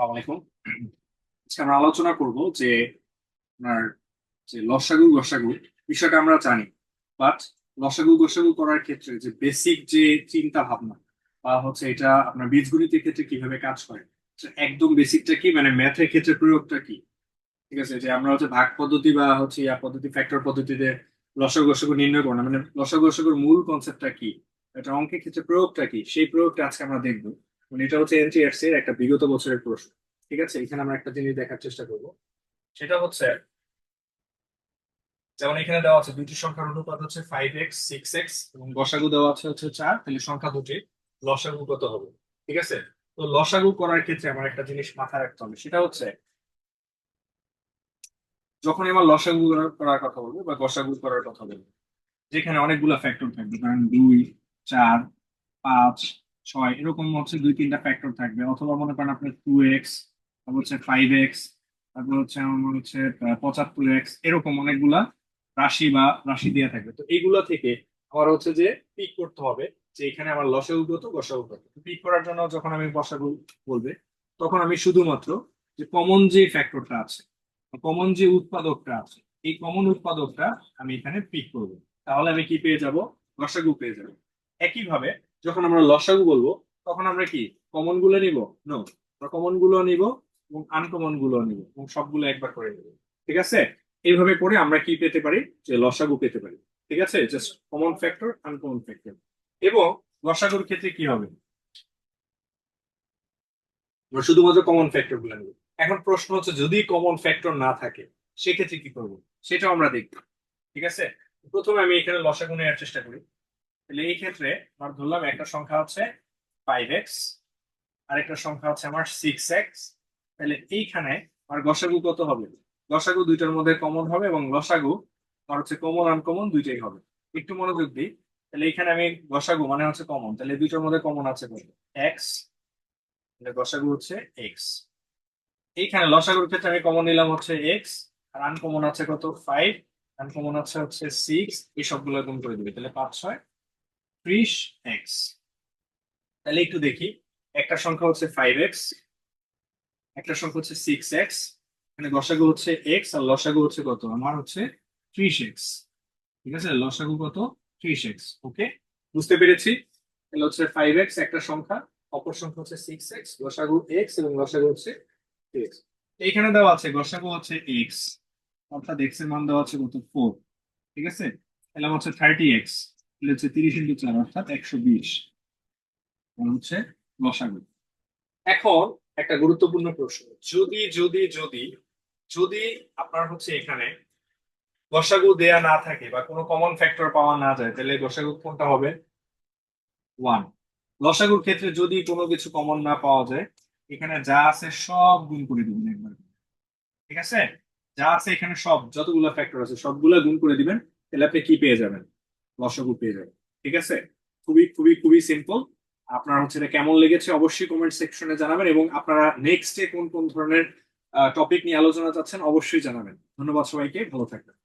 আলাইকুম। আমরা আলোচনা করব যে আপনার যে লসাগু গসাগু, বিষয়টা আমরা জানি। বাট লসাগু গসাগু করার ক্ষেত্রে যে বেসিক যে চিন্তা ভাবনা, বা হচ্ছে এটা আপনার বীজগণিতের ক্ষেত্রে কীভাবে কাজ করে একদম বেসিকটা কি? মানে ম্যাথের ক্ষেত্রে প্রয়োগটা কি? ঠিক আছে, যে আমরা হচ্ছে ভাগ পদ্ধতি বা হচ্ছে ইয়া পদ্ধতি ফ্যাক্টর পদ্ধতিতে লসাগু গসাগু নির্ণয় করো না। মানে লসাগু গসাগুর মূল কনসেপ্টটা কি? এটা অঙ্কের ক্ষেত্রে প্রয়োগটা কি? সেই প্রয়োগটা আজকে আমরা দেখব। মানে এটা হচ্ছে এনটিআরস এর একটা বিগত বছরের প্রশ্ন। ঠিক আছে? এখানে আমরা একটা জিনিস দেখার চেষ্টা করব। সেটা হচ্ছে, যেমন এখানে দেওয়া আছে দুটি সংখ্যার অনুপাত হচ্ছে ফাইভ এক্স সিক্স এক্স এবং লসাগু দেওয়া আছে হচ্ছে চার, তাহলে সংখ্যা দুটি লসাগু কত হবে? ঠিক আছে? তো লসাগু করার ক্ষেত্রে আমার একটা জিনিস মাথায় রাখতে হবে, সেটা হচ্ছে যখন আমার লসাগু করার- কথা বলব বা গসাগু করার কথা বলব, যেখানে অনেকগুলা ফ্যাক্টর থাকবে, ধরেন দুই, চার, পাঁচ ছয়, এরকম হচ্ছে দুই, তিনটা ফ্যাক্টর থাকবে। অথবা মনে করেন আপনার টু এক্স তারপর হচ্ছে ফাইভ এক্স তারপর হচ্ছে আমার হচ্ছে পঁচাত্তর এক্স এরকম অনেকগুলা রাশি বা রাশি দেওয়া থাকবে। তো এইগুলা থেকে আমার হচ্ছে যে পিক করতে হবে যে এখানে আমার লসাগু কত গসাগু কত পিক করার জন্য যখন আমি গসাগু বলবে, তখন আমি শুধুমাত্র যে কমন যে ফ্যাক্টরটা আছে কমন যে উৎপাদকটা আছে, এই কমন উৎপাদকটা আমি এখানে পিক করব। তাহলে আমি কি পেয়ে যাব? লসাগু পেয়ে যাব। একইভাবে যখন আমরা লসাগু বলব, তখন আমরা কি? কমনগুলো নিব? নো কমনগুলো নিব এবং আনকমনগুলো নিব এবং সবগুলো একবার করে নিব। ঠিক আছে? এইভাবে করে আমরা কি পেতে পারি? যে লসাগু পেতে পারি। ঠিক আছে? Just common factor uncommon factor এবং লসাগুর ক্ষেত্রে কি হবে? আমরা শুধুমাত্র কমন ফ্যাক্টরগুলো নিব। এখন প্রশ্ন হচ্ছে, যদি কমন ফ্যাক্টর না থাকে, সেক্ষেত্রে কি করব? সেটাও আমরা দেখব। ঠিক আছে? প্রথমে আমি এখানে লসাগু নেওয়ার চেষ্টা করি। তাহলে এই ক্ষেত্রে আমার ধরলাম একটা সংখ্যা হচ্ছে ফাইভ এক্স আরেকটা সংখ্যা হচ্ছে আমার সিক্স এক্স তাহলে এইখানে আমার গসাগু কত হবে? গসাগু দুইটার মধ্যে কমন হবে এবং লসাগু আমার হচ্ছে কমন আনকমন দুইটাই হবে। একটু মনোযোগ দিই, তাহলে এইখানে আমি গসাগু মানে হচ্ছে কমন তাহলে দুইটার মধ্যে কমন আছে কত? এক্স গসাগু হচ্ছে এক্স এইখানে লসাগুর ক্ষেত্রে আমি কমন নিলাম হচ্ছে এক্স আর আনকমন আছে কত? ফাইভ আনকমন আছে হচ্ছে সিক্স এই সবগুলো গুণ করে দিবে, তাহলে পাঁচ ছয় ত্রিশ এক্স তাহলে একটু দেখি। একটা সংখ্যা হচ্ছে ফাইভ এক্স একটা সংখ্যা হচ্ছে সিক্স এক্স এখানে গসাগু হচ্ছে এক্স আর লসাগু হচ্ছে কত? আমার হচ্ছে ত্রিশ এক্স ঠিক আছে? লসাগু কত? ত্রিশ এক্স ওকে বুঝতে পেরেছি? তাহলে হচ্ছে ফাইভ এক্স একটা সংখ্যা, অপর সংখ্যা হচ্ছে সিক্স এক্স লসাগু এক্স এবং লসাগু হচ্ছে এক্স এইখানে দেওয়া আছে গসাগু হচ্ছে এক্স অর্থাৎ এক্সের মান দেওয়া আছে কত? ফোর ঠিক আছে? তাহলে আমার হচ্ছে থার্টি এক্স হচ্ছে তিরিশ ইন্টু চার অর্থাৎ একশো বিশ। হচ্ছে লসাগু এখন একটা গুরুত্বপূর্ণ প্রশ্ন। যদি যদি যদি যদি আপনার হচ্ছে এখানে গসাগু দেয়া না থাকে বা কোনো কমন ফ্যাক্টর পাওয়া না যায়, তাহলে গসাগু কোনটা হবে? ওয়ান লসাগুর ক্ষেত্রে যদি কোনো কিছু কমন না পাওয়া যায়, এখানে যা আছে সব গুণ করে দিবেন একবার। ঠিক আছে? যা আছে এখানে সব, যতগুলো ফ্যাক্টর আছে, সবগুলো গুণ করে দিবেন, তাহলে আপনি কি পেয়ে যাবেন? লসাগু পেয়ে যাবেন ঠিক আছে? খুবই খুবই খুবই সিম্পল আপনার হচ্ছে এটা কেমন লেগেছে অবশ্যই কমেন্ট সেকশনে জানাবেন এবং আপনারা নেক্সটে কোন কোন ধরনের টপিক নিয়ে আলোচনা চাচ্ছেন অবশ্যই জানাবেন। ধন্যবাদ সবাইকে, ভালো থাকবেন।